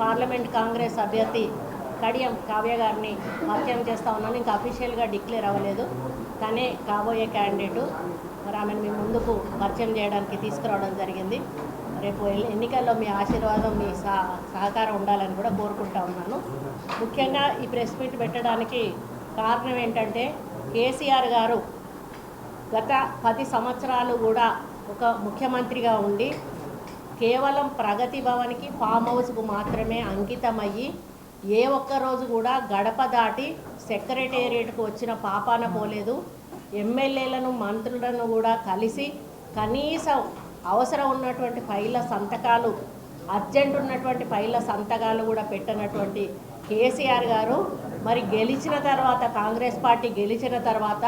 Parliament Congress అభ్యర్థి కడియం కావ్య గారిని పరిచయం చేస్తా ఉన్నాను. ఇంకా అఫీషియల్గా డిక్లేర్ అవ్వలేదు. తనే కాబోయే క్యాండిడేటు. మరి ఆమెను మీ ముందుకు పరిచయం చేయడానికి తీసుకురావడం జరిగింది. రేపు ఎన్నికల్లో మీ ఆశీర్వాదం మీ సహకారం ఉండాలని కూడా కోరుకుంటా ఉన్నాను. ముఖ్యంగా ఈ ప్రెస్ మీట్ పెట్టడానికి కారణం ఏంటంటే కేసీఆర్ గారు గత పది సంవత్సరాలు కూడా ఒక ముఖ్యమంత్రిగా ఉండి కేవలం ప్రగతి భవన్కి ఫామ్ హౌస్కు మాత్రమే అంకితమయ్యి ఏ ఒక్క రోజు కూడా గడప దాటి సెక్రటేరియట్కు వచ్చిన పాపాన పోలేదు. ఎమ్మెల్యేలను మంత్రులను కూడా కలిసి కనీసం అవసరం ఉన్నటువంటి ఫైళ్ళ సంతకాలు అర్జెంట్ ఉన్నటువంటి ఫైళ్ళ సంతకాలు కూడా పెట్టనటువంటి కేసీఆర్ గారు మరి గెలిచిన తర్వాత కాంగ్రెస్ పార్టీ గెలిచిన తర్వాత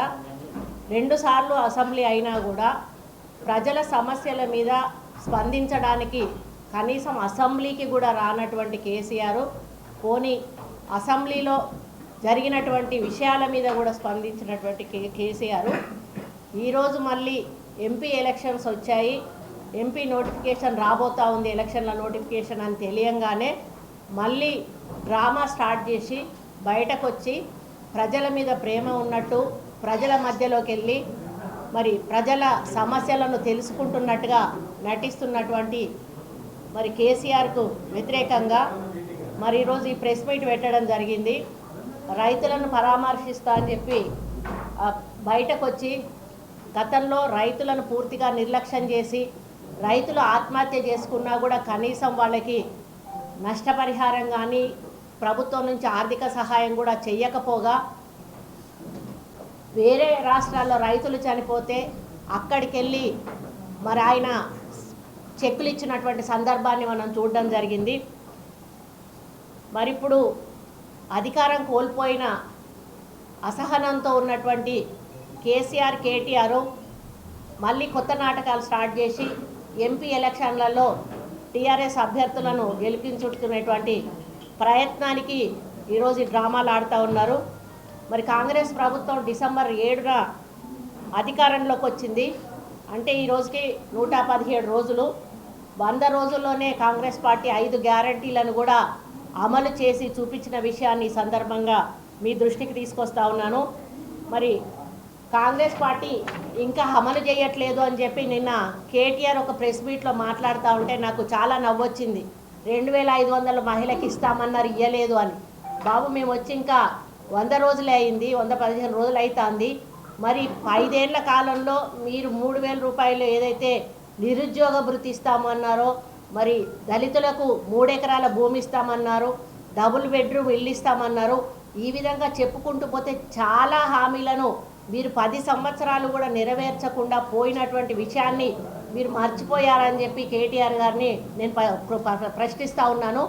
రెండుసార్లు అసెంబ్లీ అయినా కూడా ప్రజల సమస్యల మీద స్పందించడానికి కనీసం అసెంబ్లీకి కూడా రానటువంటి కేసీఆర్ పోనీ అసెంబ్లీలో జరిగినటువంటి విషయాల మీద కూడా స్పందించినటువంటి కే కేసీఆర్ ఈరోజు మళ్ళీ ఎంపీ ఎలక్షన్స్ వచ్చాయి. ఎంపీ నోటిఫికేషన్ రాబోతా ఉంది ఎలక్షన్ల నోటిఫికేషన్ అని తెలియంగానే మళ్ళీ డ్రామా స్టార్ట్ చేసి బయటకు వచ్చి ప్రజల మీద ప్రేమ ఉన్నట్టు ప్రజల మధ్యలోకి వెళ్ళి మరి ప్రజల సమస్యలను తెలుసుకుంటున్నట్టుగా నటిస్తున్నటువంటి మరి కేసీఆర్కు వ్యతిరేకంగా మరి ఈరోజు ఈ ప్రెస్ మీట్ పెట్టడం జరిగింది. రైతులను పరామర్శిస్తా అని చెప్పి బయటకు వచ్చి గతంలో రైతులను పూర్తిగా నిర్లక్ష్యం చేసి రైతులు ఆత్మహత్య చేసుకున్నా కూడా కనీసం వాళ్ళకి నష్టపరిహారం కానీ ప్రభుత్వం నుంచి ఆర్థిక సహాయం కూడా చెయ్యకపోగా వేరే రాష్ట్రాల్లో రైతులు చనిపోతే అక్కడికి వెళ్ళి మరి ఆయన చెక్కులు ఇచ్చినటువంటి సందర్భాన్ని మనం చూడడం జరిగింది. మరి ఇప్పుడు అధికారం కోల్పోయిన అసహనంతో ఉన్నటువంటి కేసీఆర్ కేటీఆర్ మళ్ళీ కొత్త నాటకాలు స్టార్ట్ చేసి ఎంపీ ఎలక్షన్లలో టీఆర్ఎస్ అభ్యర్థులను గెలిపించుకునేటువంటి ప్రయత్నానికి ఈరోజు డ్రామాలు ఆడుతూ ఉన్నారు. మరి కాంగ్రెస్ ప్రభుత్వం డిసెంబర్ ఏడున అధికారంలోకి వచ్చింది. అంటే ఈ రోజుకి నూట పదిహేడు రోజులు. వంద రోజుల్లోనే కాంగ్రెస్ పార్టీ ఐదు గ్యారంటీలను కూడా అమలు చేసి చూపించిన విషయాన్ని సందర్భంగా మీ దృష్టికి తీసుకొస్తా ఉన్నాను. మరి కాంగ్రెస్ పార్టీ ఇంకా అమలు చేయట్లేదు అని చెప్పి నిన్న కేటీఆర్ ఒక ప్రెస్ మీట్లో మాట్లాడుతూ ఉంటే నాకు చాలా నవ్వొచ్చింది. రెండు వేల ఐదు వందల మహిళకి ఇస్తామన్నారు ఇయ్యలేదు అని. బాబు మేము వచ్చి ఇంకా వంద రోజులే అయింది వంద పదిహేను రోజులు అవుతుంది మరి ఐదేళ్ళ కాలంలో మీరు మూడు వేల రూపాయలు ఏదైతే నిరుద్యోగ భృతి ఇస్తామన్నారో మరి దళితులకు మూడెకరాల భూమి ఇస్తామన్నారు డబుల్ బెడ్రూమ్ ఇల్లు ఇస్తామన్నారు ఈ విధంగా చెప్పుకుంటూ పోతే చాలా హామీలను మీరు పది సంవత్సరాలు కూడా నెరవేర్చకుండా పోయినటువంటి విషయాన్ని మీరు మర్చిపోయారని చెప్పి కేటీఆర్ గారిని నేను ప- ప్రశ్నిస్తూ ఉన్నాను.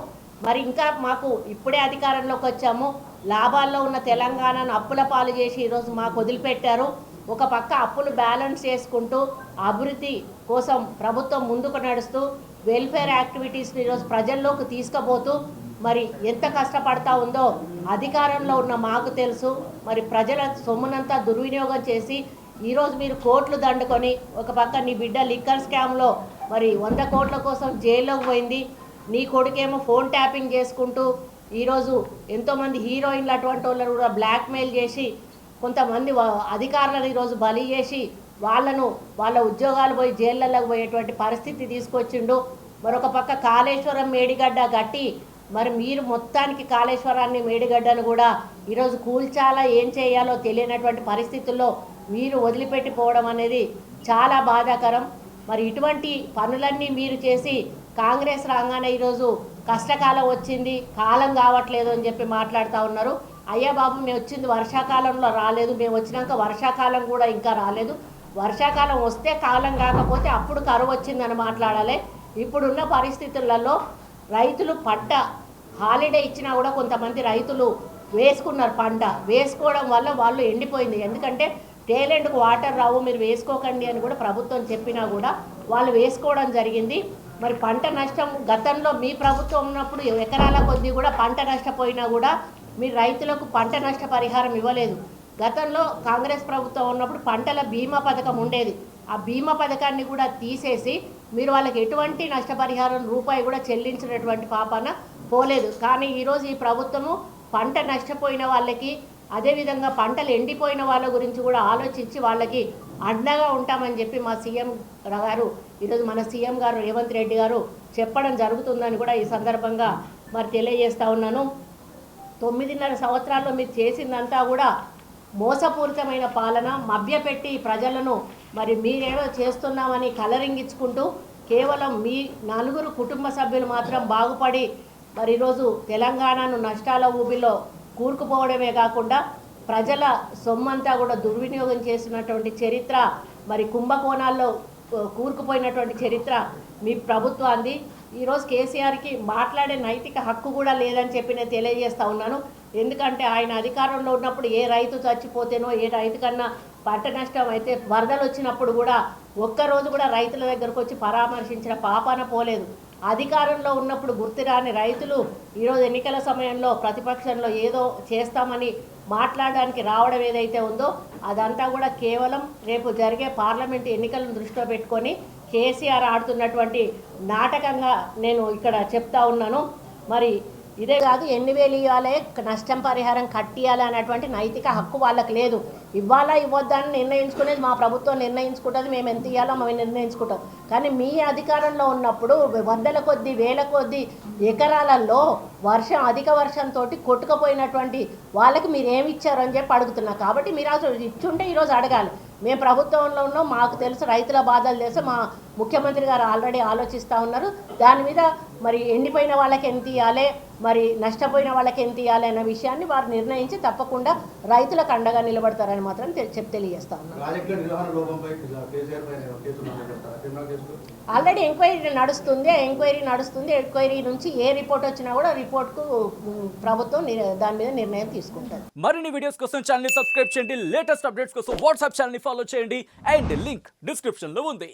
మరి ఇంకా మాకు ఇప్పుడే అధికారంలోకి వచ్చాము. లాభాల్లో ఉన్న తెలంగాణను అప్పుల పాలు చేసి ఈరోజు మాకు వదిలిపెట్టారు. ఒక పక్క అప్పులు బ్యాలెన్స్ చేసుకుంటూ అభివృద్ధి కోసం ప్రభుత్వం ముందుకు నడుస్తూ వెల్ఫేర్ యాక్టివిటీస్ని ఈరోజు ప్రజల్లోకి తీసుకుపోతూ మరి ఎంత కష్టపడతా ఉందో అధికారంలో ఉన్న మాకు తెలుసు. మరి ప్రజల సొమ్మునంతా దుర్వినియోగం చేసి ఈరోజు మీరు కోట్లు దండుకొని ఒక పక్క నీ బిడ్డ లిక్కర్ స్కామ్లో మరి వంద కోట్ల కోసం జైల్లోకి పోయింది. నీ కొడుకేమో ఫోన్ ట్యాపింగ్ చేసుకుంటూ ఈరోజు ఎంతోమంది హీరోయిన్లు అటువంటి వాళ్ళని కూడా బ్లాక్మెయిల్ చేసి కొంతమంది అధికారులను ఈరోజు బలి చేసి వాళ్ళను వాళ్ళ ఉద్యోగాలు పోయి జైళ్ళలోకి పోయేటువంటి పరిస్థితి తీసుకొచ్చిండు. మరొక పక్క కాళేశ్వరం మేడిగడ్డ గట్టి మరి మీరు మొత్తానికి కాళేశ్వరాన్ని మేడిగడ్డను కూడా ఈరోజు కూల్చాలా ఏం చేయాలో తెలియనటువంటి పరిస్థితుల్లో మీరు వదిలిపెట్టిపోవడం అనేది చాలా బాధాకరం. మరి ఇటువంటి పనులన్నీ మీరు చేసి కాంగ్రెస్ రాగానే ఈరోజు కష్టకాలం వచ్చింది కాలం కావట్లేదు అని చెప్పి మాట్లాడుతూ ఉన్నారు. అయ్యా బాబు మేము వచ్చింది వర్షాకాలంలో రాలేదు మేము వచ్చినాక వర్షాకాలం కూడా ఇంకా రాలేదు. వర్షాకాలం వస్తే కాలం కాకపోతే అప్పుడు కరువు వచ్చిందని మాట్లాడాలి. ఇప్పుడున్న పరిస్థితులలో రైతులు పంట హాలిడే ఇచ్చినా కూడా కొంతమంది రైతులు వేసుకున్నారు పంట. వేసుకోవడం వల్ల వాళ్ళు ఎండిపోయింది. ఎందుకంటే టేలెంట్కు వాటర్ రావు మీరు వేసుకోకండి అని కూడా ప్రభుత్వం చెప్పినా కూడా వాళ్ళు వేసుకోవడం జరిగింది. మరి పంట నష్టం గతంలో మీ ప్రభుత్వం ఉన్నప్పుడు ఎకరాల కొద్దీ కూడా పంట నష్టపోయినా కూడా మీరు రైతులకు పంట నష్ట పరిహారం ఇవ్వలేదు. గతంలో కాంగ్రెస్ ప్రభుత్వం ఉన్నప్పుడు పంటల బీమా పథకం ఉండేది. ఆ బీమా పథకాన్ని కూడా తీసేసి మీరు వాళ్ళకి ఎటువంటి నష్టపరిహారం రూపాయి కూడా చెల్లించినటువంటి పాపాన పోలేదు. కానీ ఈరోజు ఈ ప్రభుత్వము పంట నష్టపోయిన వాళ్ళకి అదేవిధంగా పంటలు ఎండిపోయిన వాళ్ళ గురించి కూడా ఆలోచించి వాళ్ళకి అండగా ఉంటామని చెప్పి మా సీఎం గారు ఈరోజు మన సీఎం గారు రేవంత్ రెడ్డి గారు చెప్పడం జరుగుతుందని కూడా ఈ సందర్భంగా మరి తెలియజేస్తూ ఉన్నాను. తొమ్మిదిన్నర సంవత్సరాల్లో మీరు చేసిందంతా కూడా మోసపూరితమైన పాలన మభ్యపెట్టి ప్రజలను మరి మీరేదో చేస్తున్నామని కలరింగించుకుంటూ కేవలం మీ నలుగురు కుటుంబ సభ్యులు మాత్రం బాగుపడి మరి ఈరోజు తెలంగాణను నష్టాల ఊబిలో కూరుకుపోవడమే కాకుండా ప్రజల సొమ్మంతా కూడా దుర్వినియోగం చేసినటువంటి చరిత్ర మరి కుంభకోణాల్లో కూరుకుపోయినటువంటి చరిత్ర మీ ప్రభుత్వాన్ని ఈరోజు కేసీఆర్కి మాట్లాడే నైతిక హక్కు కూడా లేదని చెప్పి నేను తెలియజేస్తా ఉన్నాను. ఎందుకంటే ఆయన అధికారంలో ఉన్నప్పుడు ఏ రైతు చచ్చిపోతేనో ఏ రైతు కన్నా పంట నష్టం అయితే వరదలు వచ్చినప్పుడు కూడా ఒక్కరోజు కూడా రైతుల దగ్గరకు వచ్చి పరామర్శించిన పాపాన పోలేదు. అధికారంలో ఉన్నప్పుడు గుర్తురాని రైతులు ఈరోజు ఎన్నికల సమయంలో ప్రతిపక్షంలో ఏదో చేస్తామని మాట్లాడడానికి రావడం ఏదైతే ఉందో అదంతా కూడా కేవలం రేపు జరిగే పార్లమెంట్ ఎన్నికలను దృష్టిలో పెట్టుకొని కేసీఆర్ ఆడుతున్నటువంటి నాటకంగా నేను ఇక్కడ చెప్తా ఉన్నాను. మరి ఇదే కాదు ఎన్ని వేలు ఇవ్వాలి? నష్టం పరిహారం కట్టియాలి అనేటువంటి నైతిక హక్కు వాళ్ళకి లేదు. ఇవ్వాలా ఇవ్వద్దని నిర్ణయించుకునేది మా ప్రభుత్వం నిర్ణయించుకుంటుంది మేము ఎంత ఇవ్వాలో మేము నిర్ణయించుకుంటాం. కానీ మీ అధికారంలో ఉన్నప్పుడు వందల కొద్ది వేల కొద్ది ఎకరాలలో వర్షం అధిక వర్షంతో కొట్టుకుపోయినటువంటి వాళ్ళకి మీరు ఏమి ఇచ్చారు అని చెప్పి అడుగుతున్నా. కాబట్టి మీరు అసలు ఇచ్చుంటే ఈరోజు అడగాలి. మేము ప్రభుత్వంలో ఉన్నాం మాకు తెలుసు రైతుల బాధలు తెలుసు మా ముఖ్యమంత్రి గారు ఆల్రెడీ ఆలోచిస్తూ ఉన్నారు. దాని మీద మరి ఎండిపోయిన వాళ్ళకి ఎంత ఇవ్వాలి మరి నష్టపోయిన వాళ్ళకి ఎంత ఇవ్వాలి అన్న విషయాన్ని వారు నిర్ణయించి తప్పకుండా రైతులకు అండగా నిలబడతారని మాత్రం తె- చెప్పి తెలియజేస్తా ఆల్రెడీ ఎంక్వైరీ నడుస్తుంది. ఎంక్వైరీ నడుస్తుంది. ఎంక్వైరీ నుంచి ఏ రిపోర్ట్ వచ్చినా కూడా రిపోర్ట్కు ప్రభుత్వం దాని మీద నిర్ణయం తీసుకుంటుంది. మరిన్ని వీడియోస్ కోసం ఛానల్ని సబ్స్క్రైబ్ చేయండి. లేటెస్ట్ అప్డేట్స్ కోసం వాట్సాప్ ఛానల్ని ఫాలో చేయండి. అండ్ లింక్ డిస్క్రిప్షన్లో ఉంది.